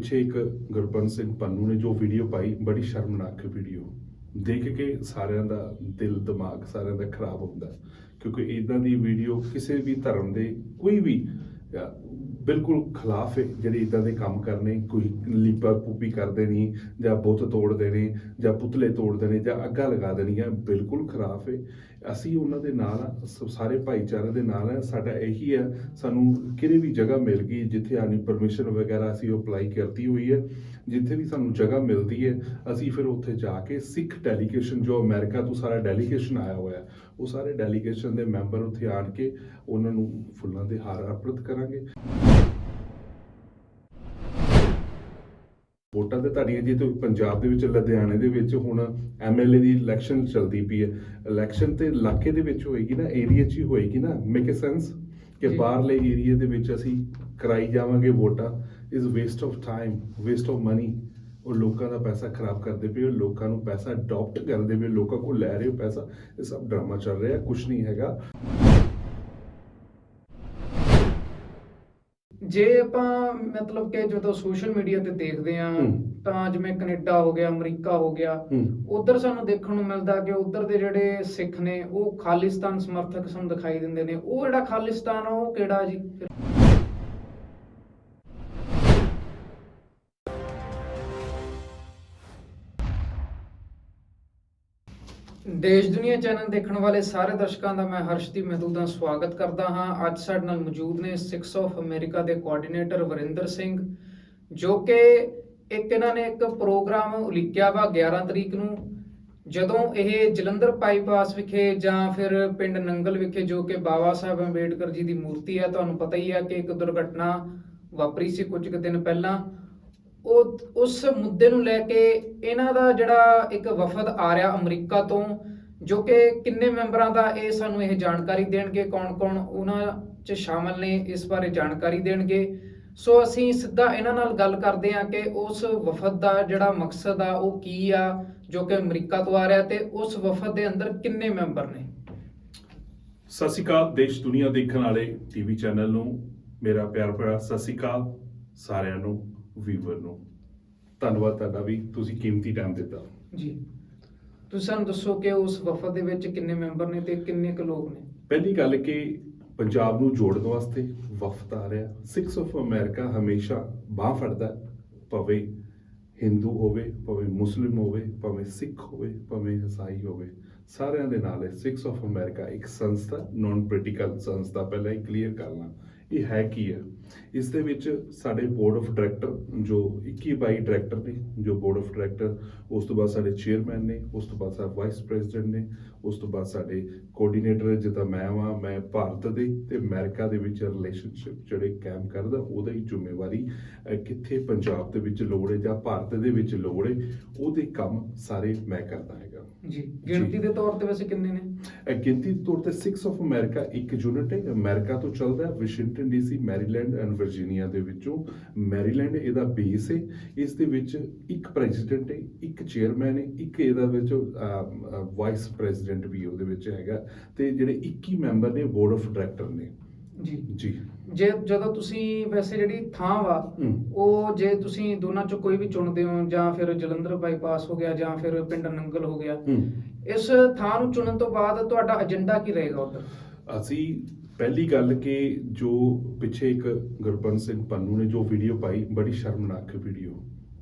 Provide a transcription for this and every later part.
ਪਿੱਛੇ ਇੱਕ ਗੁਰਬੰਸ ਸਿੰਘ ਪੰਨੂ ਨੇ ਜੋ ਵੀਡੀਓ ਪਾਈ, ਬੜੀ ਸ਼ਰਮਨਾਕ ਵੀਡੀਓ। ਦੇਖ ਕੇ ਸਾਰਿਆਂ ਦਾ ਦਿਲ, ਦਿਮਾਗ ਸਾਰਿਆਂ ਦਾ ਖਰਾਬ ਹੁੰਦਾ। ਕਿਉਂਕਿ ਇਦਾਂ ਦੀ ਵੀਡੀਓ ਕਿਸੇ ਵੀ ਧਰਮ ਦੇ ਕੋਈ ਵੀ ਬਿਲਕੁਲ ਖਿਲਾਫ ਹੈ ਜਿਹੜੇ ਇਦਾਂ ਦੇ ਕੰਮ ਕਰਨੇ ਕੋਈ ਲੀਪਾ ਪੂਪੀ ਕਰਦੇ ਨਹੀਂ ਜਾਂ ਬੁੱਤ ਤੋੜਦੇ ਨੇ ਜਾਂ ਪੁਤਲੇ ਤੋੜਦੇ ਨੇ ਜਾਂ ਅੱਗਾ ਲਗਾ ਦੇਣੀਆਂ ਬਿਲਕੁਲ ਖਿਲਾਫ ਹੈ। ਅਸੀਂ ਉਹਨਾਂ ਦੇ ਨਾਲ ਆ, ਸਾਰੇ ਭਾਈਚਾਰੇ ਦੇ ਨਾਲ ਹੈ ਸਾਡਾ ਇਹੀ ਆ ਸਾਨੂੰ ਕਿਹੜੇ ਵੀ ਜਗ੍ਹਾ ਮਿਲ ਗਈ ਜਿੱਥੇ ਆਣੀ ਪਰਮਿਸ਼ਨ ਵਗੈਰਾ ਅਸੀਂ ਅਪਲਾਈ ਕਰਤੀ ਹੋਈ ਹੈ ਜਿੱਥੇ ਵੀ ਸਾਨੂੰ ਜਗ੍ਹਾ ਮਿਲਦੀ ਹੈ ਅਸੀਂ ਫਿਰ ਉੱਥੇ ਜਾ ਕੇ ਸਿੱਖ ਡੈਲੀਗੇਸ਼ਨ ਜੋ ਅਮਰੀਕਾ ਤੋਂ ਸਾਰਾ ਡੈਲੀਗੇਸ਼ਨ ਆਇਆ ਹੋਇਆ ਉਹ ਸਾਰੇ ਡੈਲੀਗੇਸ਼ਨ ਦੇ ਮੈਂਬਰ ਉੱਥੇ ਆਣ ਕੇ ਉਹਨਾਂ ਨੂੰ ਫੁੱਲਾਂ ਦੇ ਹਾਰ ਅਰਪਿਤ ਕਰਾਂਗੇ। ਵੋਟਾਂ ਤੇ ਤੁਹਾਡੀਆਂ ਜੀ ਤੋਂ ਪੰਜਾਬ ਦੇ ਵਿੱਚ ਲੁਧਿਆਣੇ ਦੇ ਵਿੱਚ ਹੁਣ ਐਮਐਲਏ ਦੀ ਇਲੈਕਸ਼ਨ ਚੱਲਦੀ ਪਈ ਹੈ। ਇਲੈਕਸ਼ਨ ਤੇ ਇਲਾਕੇ ਦੇ ਵਿੱਚ ਹੋਏਗੀ ਨਾ ਏਰੀਆ 'ਚ ਹੀ ਹੋਏਗੀ ਨਾ ਮੇਕ ਅ ਸੈਂਸ ਕਿ। ਬਾਹਰਲੇ ਏਰੀਆ ਦੇ ਵਿੱਚ ਅਸੀਂ ਕਰਾਈ ਜਾਵਾਂਗੇ ਵੋਟਾਂ। Is waste of time waste of money ਉਹ ਲੋਕਾਂ ਦਾ ਪੈਸਾ ਖਰਾਬ ਕਰਦੇ ਪਏ ਹੋ ਲੋਕਾਂ ਨੂੰ ਪੈਸਾ ਅਡਾਪਟ ਕਰਦੇ ਪਏ ਲੋਕਾਂ ਕੋਲ ਲੈ ਰਹੇ ਹੋ ਪੈਸਾ। ਇਹ ਸਭ ਡਰਾਮਾ ਚੱਲ ਰਿਹਾ ਕੁਝ ਨਹੀਂ ਹੈਗਾ। ਜੇ ਆਪਾਂ ਮਤਲਬ ਕਿ ਜਦੋਂ ਸੋਸ਼ਲ ਮੀਡੀਆ ਤੇ ਦੇਖਦੇ ਆ। ਤਾਂ ਜਿਵੇਂ ਕੈਨੇਡਾ ਹੋ ਗਿਆ ਅਮਰੀਕਾ ਹੋ ਗਿਆ ਉਧਰ ਸਾਨੂੰ ਦੇਖਣ ਨੂੰ ਮਿਲਦਾ ਕਿ ਉਧਰ ਦੇ ਜਿਹੜੇ ਸਿੱਖ ਨੇ ਉਹ ਖਾਲਿਸਤਾਨ ਸਮਰਥਕ ਸਾਨੂੰ ਦਿਖਾਈ ਦਿੰਦੇ ਨੇ। ਉਹ ਜਿਹੜਾ ਖਾਲਿਸਤਾਨ ਉਹ ਕਿਹੜਾ ਜੀ? ਦੇਸ਼ ਦੁਨੀਆ ਚੈਨਲ ਦੇਖਣ ਵਾਲੇ ਸਾਰੇ ਦਰਸ਼ਕਾਂ ਦਾ ਮੈਂ ਹਰਸ਼ਦੀਪ ਮਹਿਦੂਦ ਦਾ ਸਵਾਗਤ ਕਰਦਾ ਹਾਂ। ਅੱਜ ਸਾਡੇ ਨਾਲ ਮੌਜੂਦ ਨੇ 6 ਆਫ ਅਮਰੀਕਾ ਦੇ ਕੋਆਰਡੀਨੇਟਰ ਵਰਿੰਦਰ ਸਿੰਘ, ਜੋ ਕਿ ਇੱਕ ਇਹਨਾਂ ਨੇ ਇੱਕ ਪ੍ਰੋਗਰਾਮ ਉਲੀਕਿਆ ਵਾ 11 ਤਰੀਕ ਨੂੰ, ਜਦੋਂ ਇਹ ਜਲੰਧਰ ਬਾਈਪਾਸ ਵਿਖੇ ਜਾਂ ਫਿਰ ਪਿੰਡ ਨੰਗਲ ਵਿਖੇ, ਜੋ ਕਿ ਬਾਬਾ ਸਾਹਿਬ ਅੰਬੇਡਕਰ ਜੀ ਦੀ ਮੂਰਤੀ ਹੈ, ਤੁਹਾਨੂੰ ਪਤਾ ਹੀ ਹੈ ਕਿ ਇੱਕ ਦੁਰਘਟਨਾ ਵਾਪਰੀ ਸੀ ਕੁਝ ਕੁ ਦਿਨ ਪਹਿਲਾਂ। ਉਹ, ਉਸ ਮੁੱਦੇ ਨੂੰ ਲੈ ਕੇ ਇਹਨਾਂ ਦਾ ਜਿਹੜਾ ਇੱਕ ਵਫਦ ਆ ਰਿਹਾ ਅਮਰੀਕਾ ਤੋਂ, ਜੋ ਕਿ ਕਿੰਨੇ ਮੈਂਬਰਾਂ ਦਾ ਇਹ ਸਾਨੂੰ ਇਹ ਜਾਣਕਾਰੀ ਦੇਣਗੇ, ਕੌਣ-ਕੌਣ ਉਹਨਾਂ 'ਚ ਸ਼ਾਮਲ ਨੇ, ਇਸ ਬਾਰੇ ਜਾਣਕਾਰੀ ਦੇਣਗੇ। ਸੋ ਅਸੀਂ ਸਿੱਧਾ ਇਹਨਾਂ ਨਾਲ ਗੱਲ ਕਰਦੇ ਹਾਂ ਕਿ ਉਸ ਵਫਦ ਦਾ ਜਿਹੜਾ ਮਕਸਦ ਆ, ਉਹ ਕੀ ਆ, ਜੋ ਕਿ ਅਮਰੀਕਾ ਤੋਂ ਆ ਰਿਹਾ ਤੇ ਉਸ ਵਫਦ ਦੇ ਅੰਦਰ ਕਿੰਨੇ ਮੈਂਬਰ ਨੇ? ਸਤਿ ਸ਼੍ਰੀ ਅਕਾਲ, ਦੇਸ਼ ਦੁਨੀਆ ਦੇਖਣ ਵਾਲੇ ਟੀਵੀ ਚੈਨਲ ਨੂੰ, ਮੇਰਾ ਪਿਆਰ ਭਰਾ ਸਤਿ ਸ਼੍ਰੀ ਅਕਾਲ ਸਾਰਿਆਂ ਨੂੰ। ਵੀਵਰ ਨੂੰ। ਧੰਨਵਾਦ ਤੁਹਾਡਾ ਵੀ ਤੁਸੀਂ ਕੀਮਤੀ ਟਾਈਮ ਦਿੱਤਾ। ਜੀ। ਤੁਸੀਂ ਸਾਨੂੰ ਦੱਸੋ ਕਿ ਉਸ ਵਫਦ ਦੇ ਵਿੱਚ ਕਿੰਨੇ ਮੈਂਬਰ ਨੇ ਤੇ ਕਿੰਨੇ ਕੁ ਲੋਕ ਨੇ? ਪਹਿਲੀ ਗੱਲ ਕਿ ਪੰਜਾਬ ਨੂੰ ਜੋੜਨ ਵਾਸਤੇ ਵਫਦ ਆ ਰਿਹਾ। ਸਿਕਸ ਆਫ ਅਮਰੀਕਾ ਹਮੇਸ਼ਾ ਬਾਹ ਫੜਦਾ। ਭਾਵੇਂ ਹਿੰਦੂ ਹੋਵੇ ਭਾਵੇਂ ਮੁਸਲਿਮ ਹੋਵੇ ਭਾਵੇਂ ਸਿੱਖ ਹੋਵੇ ਭਾਵੇਂ ਈਸਾਈ ਹੋਵੇ ਸਾਰਿਆਂ ਦੇ ਨਾਲ ਹੈ ਸਿਕਸ ਆਫ ਅਮਰੀਕਾ ਇੱਕ ਸੰਸਥਾ ਨਾਨ ਪੋਲੀਟੀਕਲ ਸੰਸਥਾ ਪਹਿਲਾਂ ਹੀ ਕਲੀਅਰ ਕਰਨਾ ਇਹ ਹੈ ਕੀ ਹੈ ਇਸ ਦੇ ਵਿੱਚ ਸਾਡੇ ਬੋਰਡ ਆਫ ਡਾਇਰੈਕਟਰ ਜੋ 21 ਬਾਈ ਡਾਇਰੈਕਟਰ ਨੇ, ਜੋ ਬੋਰਡ ਆਫ ਡਾਇਰੈਕਟਰ ਉਸ ਤੋਂ ਬਾਅਦ ਸਾਡੇ ਚੇਅਰਮੈਨ ਨੇ, ਉਸ ਤੋਂ ਬਾਅਦ ਸਾਡੇ ਵਾਈਸ ਪ੍ਰੈਜ਼ੀਡੈਂਟ ਨੇ, ਉਸ ਤੋਂ ਬਾਅਦ ਸਾਡੇ ਕੋਆਰਡੀਨੇਟਰ ਜਿੱਦਾਂ ਮੈਂ ਵਾਂ, ਮੈਂ ਭਾਰਤ ਦੇ ਤੇ ਅਮਰੀਕਾ ਦੇ ਵਿੱਚ ਰਿਲੇਸ਼ਨਸ਼ਿਪ ਜਿਹੜੇ ਕਾਇਮ ਕਰਦਾ, ਉਹਦਾ ਹੀ ਜ਼ਿੰਮੇਵਾਰੀ ਕਿੱਥੇ ਪੰਜਾਬ ਦੇ ਵਿੱਚ ਲੋੜ ਹੈ ਜਾਂ ਭਾਰਤ ਦੇ ਵਿੱਚ ਲੋੜ ਹੈ, ਉਹਦੇ ਕੰਮ ਸਾਰੇ ਮੈਂ ਕਰਦਾ ਹੈਗਾ। ਜੀ। ਗਿਣਤੀ ਦੇ ਤੌਰ ਤੇ ਵੈਸੇ ਕਿੰਨੇ ਨੇ? ਇਹ ਗਿਣਤੀ ਦੇ ਤੌਰ ਤੇ 6 ਆਫ ਅਮਰੀਕਾ ਇੱਕ ਯੂਨਿਟ ਹੈ। ਅਮਰੀਕਾ ਤੋਂ ਚੱਲਦਾ ਹੈ Washington DC Maryland and Virginia ਦੇ ਵਿੱਚੋਂ। ਮੈਰੀਲੈਂਡ ਇਹਦਾ ਬੇਸ ਹੈ। ਇਸ ਦੇ ਵਿੱਚ ਇੱਕ ਪ੍ਰੈਜ਼ੀਡੈਂਟ ਹੈ ਇੱਕ ਚੇਅਰਮੈਨ ਹੈ ਇੱਕ ਇਹਦਾ ਵਿੱਚ ਵਾਈਸ ਪ੍ਰੈਜ਼ੀਡੈਂਟ ਵੀ ਉਹਦੇ ਵਿੱਚ ਹੈਗਾ। ਤੇ ਜਿਹੜੇ 21 ਮੈਂਬਰ ਨੇ ਬੋਰਡ ਆਫ ਡਾਇਰੈਕਟਰ ਨੇ। ਜੀ ਜੀ ਜੇ ਜਦੋਂ ਤੁਸੀਂ ਵੈਸੇ ਜਿਹੜੀ ਥਾਂ ਵਾ। ਉਹ ਜੇ ਤੁਸੀਂ ਦੋਨਾਂ ਚੋਂ ਕੋਈ ਵੀ ਚੁਣਦੇ ਹੋ ਜਾਂ ਫਿਰ ਜਲੰਧਰ ਬਾਈਪਾਸ ਹੋ ਗਿਆ ਜਾਂ ਫਿਰ ਪਿੰਡ ਨੰਗਲ ਹੋ ਗਿਆ ਹੂੰ ਇਸ ਥਾਂ ਨੂੰ ਚੁਣਨ ਤੋਂ ਬਾਅਦ ਤੁਹਾਡਾ ਏਜੰਡਾ ਕੀ ਰਹੇਗਾ ਉਧਰ ਅਸੀਂ ਪਹਿਲੀ ਗੱਲ ਕਿ ਜੋ ਪਿੱਛੇ ਇੱਕ ਗੁਰਬੰਸ ਸਿੰਘ ਪੰਨੂ ਨੇ ਜੋ ਵੀਡੀਓ ਪਾਈ ਬੜੀ ਸ਼ਰਮਨਾਕ ਵੀਡੀਓ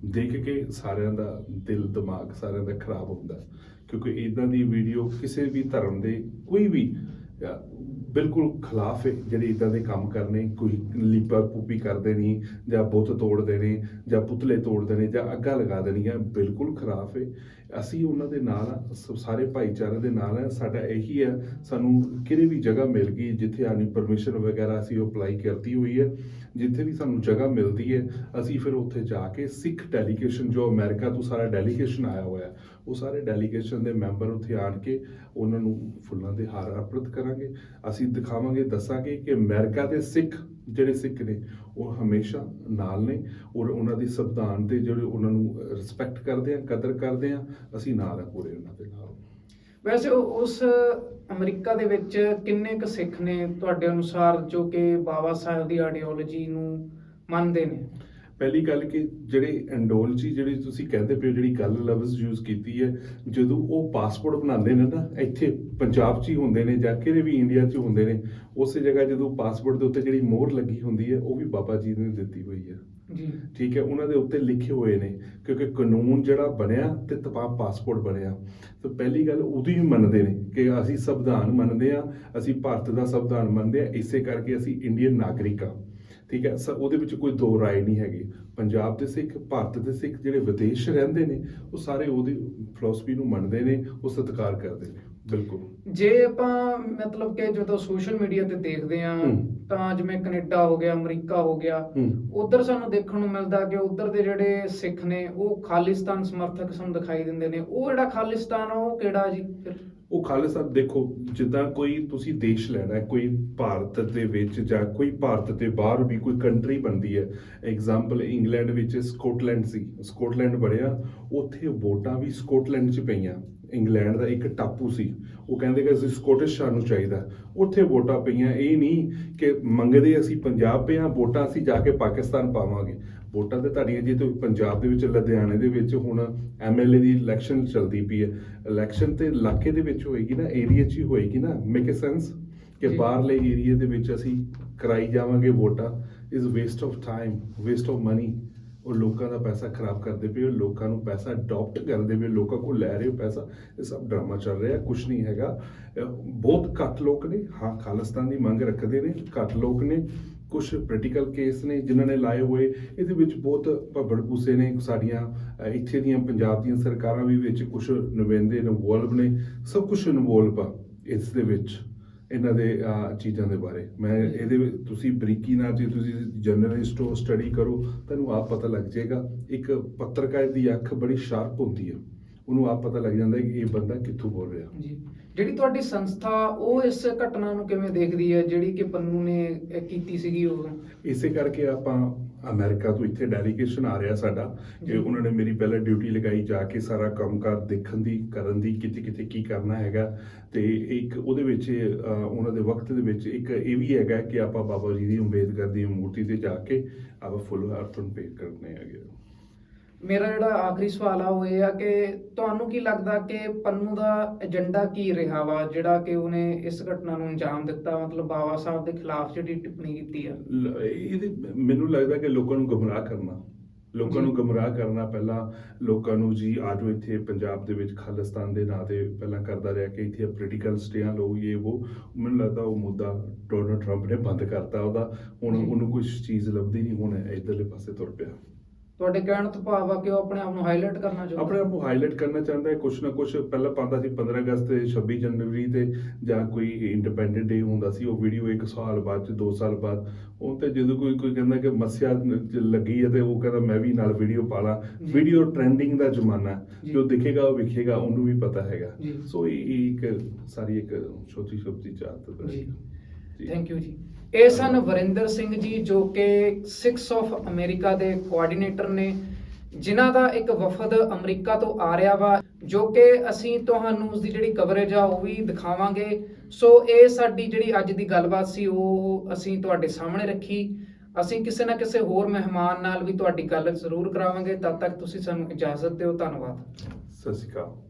ਦੇਖ ਕੇ ਸਾਰਿਆਂ ਦਾ ਦਿਲ ਦਿਮਾਗ ਸਾਰਿਆਂ ਦਾ ਖਰਾਬ ਹੁੰਦਾ। ਕਿਉਂਕਿ ਇਦਾਂ ਦੀ ਵੀਡੀਓ ਕਿਸੇ ਵੀ ਧਰਮ ਦੇ ਕੋਈ ਵੀ ਬਿਲਕੁਲ ਖਿਲਾਫ ਹੈ ਜਿਹੜੇ ਇਦਾਂ ਦੇ ਕੰਮ ਕਰਨੇ, ਕੋਈ ਲੀਪਾ ਪੂਪੀ ਕਰਦੇ ਨਹੀਂ ਜਾਂ ਬੁੱਤ ਤੋੜਦੇ ਨੇ ਜਾਂ ਪੁਤਲੇ ਤੋੜਦੇ ਨੇ ਜਾਂ ਅੱਗਾ ਲਗਾ ਦੇਣੀਆਂ ਬਿਲਕੁਲ ਖਿਲਾਫ ਹੈ। ਅਸੀਂ ਉਹਨਾਂ ਦੇ ਨਾਲ ਸਾਰੇ ਭਾਈਚਾਰੇ ਦੇ ਨਾਲ ਹੈ ਸਾਡਾ ਇਹੀ ਹੈ ਸਾਨੂੰ ਕਿਹੜੀ ਵੀ ਜਗ੍ਹਾ ਮਿਲ ਗਈ ਜਿੱਥੇ ਆਣੀ ਪਰਮਿਸ਼ਨ ਵਗੈਰਾ ਅਸੀਂ ਅਪਲਾਈ ਕਰਤੀ ਹੋਈ ਹੈ ਜਿੱਥੇ ਵੀ ਸਾਨੂੰ ਜਗ੍ਹਾ ਮਿਲਦੀ ਹੈ, ਅਸੀਂ ਫਿਰ ਉੱਥੇ ਜਾ ਕੇ ਸਿੱਖ ਡੈਲੀਗੇਸ਼ਨ ਜੋ ਅਮਰੀਕਾ ਤੋਂ ਸਾਰਾ ਡੈਲੀਗੇਸ਼ਨ ਆਇਆ ਹੋਇਆ ਉਹ ਸਾਰੇ ਡੈਲੀਗੇਸ਼ਨ ਦੇ ਮੈਂਬਰ ਉੱਥੇ ਆਣ ਕੇ ਉਹਨਾਂ ਨੂੰ ਫੁੱਲਾਂ ਦੇ ਹਾਰ ਅਰਪਿਤ ਕਰਾਂਗੇ। ਅਸੀਂ ਦਿਖਾਵਾਂਗੇ, ਦੱਸਾਂਗੇ ਕਿ ਅਮਰੀਕਾ ਦੇ ਸਿੱਖ ਜਿਹੜੇ ਸਿੱਖ ਨੇ, ਉਹ ਹਮੇਸ਼ਾ ਨਾਲ ਨੇ ਔਰ ਉਹਨਾਂ ਦੀ ਸੰਵਿਧਾਨ ਤੇ ਜਿਹੜੇ ਉਹਨਾਂ ਨੂੰ ਰਿਸਪੈਕਟ ਕਰਦੇ ਆ, ਕਦਰ ਕਰਦੇ ਆ, ਅਸੀਂ ਨਾਲ ਆ ਪੂਰੇ ਉਹਨਾਂ ਦੇ ਨਾਲ। ਵੈਸੇ ਉਸ ਅਮਰੀਕਾ ਦੇ ਵਿੱਚ ਕਿੰਨੇ ਕੁ ਸਿੱਖ ਨੇ ਤੁਹਾਡੇ ਅਨੁਸਾਰ ਜੋ ਕਿ ਬਾਬਾ ਸਾਹਿਬ ਦੀ ਆਈਡੀਓਲੋਜੀ ਨੂੰ ਮੰਨਦੇ ਨੇ? ਪਹਿਲੀ ਗੱਲ ਕਿ ਜਿਹੜੇ ਐਂਡੋਲਜੀ ਜਿਹੜੀ ਤੁਸੀਂ ਕਹਿੰਦੇ ਪਿਓ ਜਿਹੜੀ ਗੱਲ ਲਫ਼ਜ਼ ਯੂਜ਼ ਕੀਤੀ ਹੈ ਜਦੋਂ ਉਹ ਪਾਸਪੋਰਟ ਬਣਾਉਂਦੇ ਨੇ ਨਾ ਇੱਥੇ ਪੰਜਾਬ 'ਚ ਹੀ ਹੁੰਦੇ ਨੇ ਜਾਂ ਕਿਤੇ ਵੀ ਇੰਡੀਆ 'ਚ ਹੁੰਦੇ ਨੇ ਉਸੇ ਜਗ੍ਹਾ ਜਦੋਂ ਪਾਸਪੋਰਟ ਦੇ ਉੱਤੇ ਜਿਹੜੀ ਮੋਹਰ ਲੱਗੀ ਹੁੰਦੀ ਹੈ ਉਹ ਵੀ ਬਾਬਾ ਜੀ ਨੇ ਦਿੱਤੀ ਹੋਈ ਹੈ। ਜੀ। ਠੀਕ ਹੈ ਉਹਨਾਂ ਦੇ ਉੱਤੇ ਲਿਖੇ ਹੋਏ ਨੇ ਕਿਉਂਕਿ ਕਾਨੂੰਨ ਜਿਹੜਾ ਬਣਿਆ ਤੇ ਤਪਾ ਪਾਸਪੋਰਟ ਬਣਿਆ। ਤਾਂ ਪਹਿਲੀ ਗੱਲ ਉਦੋਂ ਹੀ ਮੰਨਦੇ ਨੇ ਕਿ ਅਸੀਂ ਸੰਵਿਧਾਨ ਮੰਨਦੇ ਆ ਅਸੀਂ ਭਾਰਤ ਦਾ ਸੰਵਿਧਾਨ ਮੰਨਦੇ ਆ ਇਸੇ ਕਰਕੇ ਅਸੀਂ ਇੰਡੀਅਨ ਨਾਗਰਿਕ ਆ ਠੀਕ ਹੈ ਸ- ਉਹਦੇ ਵਿੱਚ ਕੋਈ ਦੋ ਰਾਏ ਨਹੀਂ ਹੈਗੀ। ਪੰਜਾਬ ਦੇ ਸਿੱਖ ਭਾਰਤ ਦੇ ਸਿੱਖ ਜਿਹੜੇ ਵਿਦੇਸ਼ ਰਹਿੰਦੇ ਨੇ ਉਹ ਸਾਰੇ ਉਹਦੀ ਫਿਲਾਸਫੀ ਨੂੰ ਮੰਨਦੇ ਨੇ ਉਹ ਸਤਿਕਾਰ ਕਰਦੇ ਨੇ। ਬਿਲਕੁਲ। ਜੇ ਆਪਾਂ ਮਤਲਬ ਕਿ ਜਦੋਂ ਸੋਸ਼ਲ ਮੀਡੀਆ ਤੇ ਦੇਖਦੇ ਆ। ਤਾਂ ਜਿਵੇਂ ਕੈਨੇਡਾ ਹੋ ਗਿਆ ਅਮਰੀਕਾ ਹੋ ਗਿਆ ਉਧਰ ਸਾਨੂੰ ਦੇਖਣ ਨੂੰ ਮਿਲਦਾ ਕਿ ਉਧਰ ਦੇ ਜਿਹੜੇ ਸਿੱਖ ਨੇ ਉਹ ਖਾਲਿਸਤਾਨ ਸਮਰਥਕ ਸਾਨੂੰ ਦਿਖਾਈ ਦਿੰਦੇ ਨੇ। ਉਹ ਜਿਹੜਾ ਖਾਲਿਸਤਾਨ ਉਹ ਕਿਹੜਾ ਜੀ ਫਿਰ? ਉਹ ਖਾਲਿਸਤਾਨ ਦੇਖੋ, ਜਿੱਦਾਂ ਕੋਈ ਤੁਸੀਂ ਦੇਸ਼ ਲੈਣਾ ਕੋਈ ਭਾਰਤ ਦੇ ਵਿੱਚ ਜਾਂ ਕੋਈ ਭਾਰਤ ਦੇ ਬਾਹਰ ਵੀ ਕੋਈ ਕੰਟਰੀ ਬਣਦੀ ਹੈ ਐਗਜ਼ਾਮਪਲ ਇੰਗਲੈਂਡ ਵਿੱਚ ਸਕਾਟਲੈਂਡ ਸੀ, ਸਕਾਟਲੈਂਡ ਬਣਿਆ, ਉੱਥੇ ਵੋਟਾਂ ਵੀ ਸਕਾਟਲੈਂਡ 'ਚ ਪਈਆਂ, ਇੰਗਲੈਂਡ ਦਾ ਇੱਕ ਟਾਪੂ ਸੀ, ਉਹ ਕਹਿੰਦੇ ਕਿ ਅਸੀਂ ਸਕਾਟਿਸ਼ ਸਾਨੂੰ ਚਾਹੀਦਾ, ਉੱਥੇ ਵੋਟਾਂ ਪਈਆਂ, ਇਹ ਨਹੀਂ ਕਿ ਮੰਗਦੇ ਅਸੀਂ ਪੰਜਾਬ ਪਏ ਹਾਂ, ਵੋਟਾਂ ਅਸੀਂ ਜਾ ਕੇ ਪਾਕਿਸਤਾਨ ਪਾਵਾਂਗੇ ਵੋਟਾਂ ਤੇ ਤੁਹਾਡੀਆਂ ਜੇ ਤੁਸੀਂ ਪੰਜਾਬ ਦੇ ਵਿੱਚ ਲੁਧਿਆਣੇ ਦੇ ਵਿੱਚ ਹੁਣ ਐਮਐਲਏ ਦੀ ਇਲੈਕਸ਼ਨ ਚੱਲਦੀ ਪਈ ਹੈ ਇਲੈਕਸ਼ਨ ਤੇ ਇਲਾਕੇ ਦੇ ਵਿੱਚ ਹੋਏਗੀ ਨਾ ਏਰੀਆ 'ਚ ਹੀ ਹੋਏਗੀ ਨਾ ਮੇਕ ਸੈਂਸ ਕਿ। ਬਾਹਰਲੇ ਏਰੀਆ ਦੇ ਵਿੱਚ ਅਸੀਂ ਕਰਾਈ ਜਾਵਾਂਗੇ ਵੋਟਾਂ is waste of time waste of money ਉਹ ਲੋਕਾਂ ਦਾ ਪੈਸਾ ਖਰਾਬ ਕਰਦੇ ਪਏ ਹੋ ਲੋਕਾਂ ਨੂੰ ਪੈਸਾ ਅਡਾਪਟ ਕਰਦੇ ਪਏ ਲੋਕਾਂ ਕੋਲ ਲੈ ਰਹੇ ਹੋ ਪੈਸਾ ਇਹ ਸਭ ਡਰਾਮਾ ਚੱਲ ਰਿਹਾ ਕੁਝ ਨਹੀਂ ਹੈਗਾ ਬਹੁਤ ਘੱਟ ਲੋਕ ਨੇ ਹਾਂ ਖਾਲਿਸਤਾਨ ਦੀ ਮੰਗ ਰੱਖਦੇ ਨੇ ਘੱਟ ਲੋਕ ਨੇ ਕੁਝ ਪੋਲੀਟੀਕਲ ਕੇਸ ਨੇ ਜਿਨ੍ਹਾਂ ਨੇ ਲਾਏ ਹੋਏ, ਇਹਦੇ ਵਿੱਚ ਬਹੁਤ ਭੱਬੜ ਪੂਸੇ ਨੇ, ਸਾਡੀਆਂ ਇੱਥੇ ਦੀਆਂ ਪੰਜਾਬ ਦੀਆਂ ਸਰਕਾਰਾਂ ਵੀ ਵਿੱਚ ਕੁਝ ਨੁਮਾਇੰਦੇ ਇਨਵੋਲਵ ਨੇ, ਸਭ ਕੁਝ ਇਨਵੋਲਵ ਆ ਇਸ ਦੇ ਵਿੱਚ, ਇਹਨਾਂ ਦੇ ਚੀਜ਼ਾਂ ਦੇ ਬਾਰੇ। ਮੈਂ ਇਹਦੇ ਤੁਸੀਂ ਬਰੀਕੀ ਨਾਲ ਜੇ ਤੁਸੀਂ ਜਰਨਲਿਸਟ ਹੋ ਸਟੱਡੀ ਕਰੋ, ਤੁਹਾਨੂੰ ਆਪ ਪਤਾ ਲੱਗ ਜਾਏਗਾ, ਇੱਕ ਪੱਤਰਕਾਰ ਦੀ ਅੱਖ ਬੜੀ ਸ਼ਾਰਪ ਹੁੰਦੀ ਹੈ ਉਹਨੂੰ ਆਪ ਪਤਾ ਲੱਗ ਜਾਂਦਾ ਕਿ ਇਹ ਬੰਦਾ ਕਿੱਥੋਂ ਬੋਲ ਰਿਹਾ। ਜੀ। ਜਿਹੜੀ ਤੁਹਾਡੀ ਸੰਸਥਾ ਉਹ ਇਸ ਘਟਨਾ ਨੂੰ ਕਿਵੇਂ ਦੇਖਦੀ ਹੈ? ਜਿਹੜੀ ਕਿ ਪੰਨੂ ਨੇ ਕੀਤੀ ਸੀਗੀ ਉਹ ਇਸੇ ਕਰਕੇ ਆਪਾਂ ਅਮਰੀਕਾ ਤੋਂ ਇੱਥੇ ਡੈਲੀਗੇਸ਼ਨ ਆ ਰਿਹਾ ਸਾਡਾ। ਕਿ ਉਹਨਾਂ ਨੇ ਮੇਰੀ ਪਹਿਲਾਂ ਡਿਊਟੀ ਲਗਾਈ ਜਾ ਕੇ ਸਾਰਾ ਕੰਮਕਾਰ ਦੇਖਣ ਦੀ ਕਰਨ ਦੀ ਕਿਤੇ ਕਿਤੇ ਕੀ ਕਰਨਾ ਹੈਗਾ। ਤੇ ਇੱਕ ਉਹਦੇ ਵਿੱਚ ਉਹਨਾਂ ਦੇ ਵਕਤ ਦੇ ਵਿੱਚ ਇੱਕ ਇਹ ਵੀ ਹੈਗਾ ਕਿ ਆਪਾਂ ਬਾਬਾ ਜੀ ਦੀ ਅੰਬੇਦਕਰ ਦੀ ਮੂਰਤੀ ਤੇ ਜਾ ਕੇ ਆਪਾਂ ਫੁੱਲ ਅਰਪਣ ਭੇਟ ਕਰਨੇ ਹੈਗੇ। ਮੇਰਾ ਜਿਹੜਾ ਆਖਰੀ ਸਵਾਲ ਆ ਉਹ ਇਹ ਆ ਕਿ ਤੁਹਾਨੂੰ ਕੀ ਲੱਗਦਾ ਕਿ ਪੰਨੂ ਦਾ ਏਜੰਡਾ ਕੀ ਰਿਹਾ ਵਾ ਜਿਹੜਾ ਕਿ ਉਹਨੇ ਇਸ ਘਟਨਾ ਨੂੰ ਅੰਜਾਮ ਦਿੱਤਾ? ਮਤਲਬ ਬਾਬਾ ਸਾਹਿਬ ਦੇ ਖਿਲਾਫ ਜਿਹੜੀ ਟਿੱਪਣੀ ਕੀਤੀ ਆ। ਇਹਦੇ ਮੈਨੂੰ ਲੱਗਦਾ ਕਿ ਲੋਕਾਂ ਨੂੰ ਗੁੰਮਰਾਹ ਕਰਨਾ। ਲੋਕਾਂ ਨੂੰ। ਗੁੰਮਰਾਹ ਕਰਨਾ ਪਹਿਲਾਂ ਲੋਕਾਂ ਨੂੰ ਜੀ ਆਜੋ ਇੱਥੇ ਪੰਜਾਬ ਦੇ ਵਿੱਚ ਖਾਲਿਸਤਾਨ ਦੇ ਨਾਂ ਤੇ ਪਹਿਲਾਂ ਕਰਦਾ ਰਿਹਾ ਕਿ ਇੱਥੇ ਪੋਲੀਟੀਕਲ ਸਟੇਆਂ ਲੋ ਇਹ ਉਹ ਮੈਨੂੰ ਲੱਗਦਾ ਉਹ ਮੁੱਦਾ ਡੋਨਲਡ ਟਰੰਪ ਨੇ ਬੰਦ ਕਰਤਾ ਉਹਦਾ। ਹੁਣ। ਉਹਨੂੰ ਕੁਝ ਚੀਜ਼ ਲੱਭਦੀ ਨਹੀਂ ਹੁਣ ਇਧਰਲੇ ਪਾਸੇ ਤੁਰ ਪਿਆ। ਤੁਹਾਡੇ ਕਹਿਣ ਤੋਂ ਭਾਵ ਆ ਕਿ ਉਹ ਆਪਣੇ ਆਪ ਨੂੰ ਹਾਈਲਾਈਟ ਕਰਨਾ ਚਾਹੁੰਦਾ ਆਪਣੇ ਆਪ ਨੂੰ ਹਾਈਲਾਈਟ ਕਰਨਾ ਚਾਹੁੰਦਾ ਹੈ ਕੁਛ ਨਾ ਕੁਛ ਪਹਿਲਾਂ ਪਾਉਂਦਾ ਸੀ 15 ਅਗਸਤ ਤੇ 26 ਜਨਵਰੀ ਤੇ ਜਾਂ ਕੋਈ ਇੰਡੀਪੈਂਡੈਂਟ ਡੇ ਹੁੰਦਾ ਸੀ ਉਹ ਵੀਡੀਓ ਇੱਕ ਸਾਲ ਬਾਅਦ ਚ 2 ਸਾਲ ਬਾਅਦ ਉਹ ਤੇ ਜਦੋਂ ਕੋਈ ਕੋਈ ਕਹਿੰਦਾ ਕਿ ਮੱਸਿਆ ਲੱਗੀ ਹੈ ਤੇ ਉਹ ਕਹਿੰਦਾ ਮੈਂ ਵੀ ਨਾਲ ਵੀਡੀਓ ਪਾ ਲਾਂ। ਵੀਡੀਓ ਟ੍ਰੈਂਡਿੰਗ ਦਾ ਜ਼ਮਾਨਾ। ਜੀ। ਦਿਖੇਗਾ ਉਹ ਵਿਖੇਗਾ ਉਹਨੂੰ ਵੀ ਪਤਾ ਹੈਗਾ। ਸੋ ਇਹ ਇੱਕ ਸਾਰੀ ਇੱਕ ਛੋਟੀ ਛੋਟੀ ਚਾਹਤ ਹੈ। ਜੀ। ਥੈਂਕ ਯੂ ਜੀ ਇਹ ਸਨ ਵਰਿੰਦਰ ਸਿੰਘ ਜੀ ਜੋ ਕਿ 6 ਆਫ ਅਮਰੀਕਾ ਦੇ ਕੋਆਰਡੀਨੇਟਰ ਨੇ, ਜਿਨ੍ਹਾਂ ਦਾ ਇੱਕ ਵਫਦ ਅਮਰੀਕਾ ਤੋਂ ਆ ਰਿਹਾ ਵਾ, ਜੋ ਕਿ ਅਸੀਂ ਤੁਹਾਨੂੰ ਉਸ ਦੀ ਜਿਹੜੀ ਕਵਰੇਜ ਆ ਉਹ ਵੀ ਦਿਖਾਵਾਂਗੇ। ਸੋ ਇਹ ਸਾਡੀ ਜਿਹੜੀ ਅੱਜ ਦੀ ਗੱਲਬਾਤ ਸੀ, ਉਹ ਅਸੀਂ ਤੁਹਾਡੇ ਸਾਹਮਣੇ ਰੱਖੀ। ਅਸੀਂ ਕਿਸੇ ਨਾ ਕਿਸੇ ਹੋਰ ਮਹਿਮਾਨ ਨਾਲ ਵੀ ਤੁਹਾਡੀ ਗੱਲ ਜ਼ਰੂਰ ਕਰਾਵਾਂਗੇ। ਤਦ ਤੱਕ ਤੁਸੀਂ ਸਾਨੂੰ ਇਜਾਜ਼ਤ ਦਿਓ। ਧੰਨਵਾਦ। ਸਤਿ ਸ਼੍ਰੀ ਅਕਾਲ।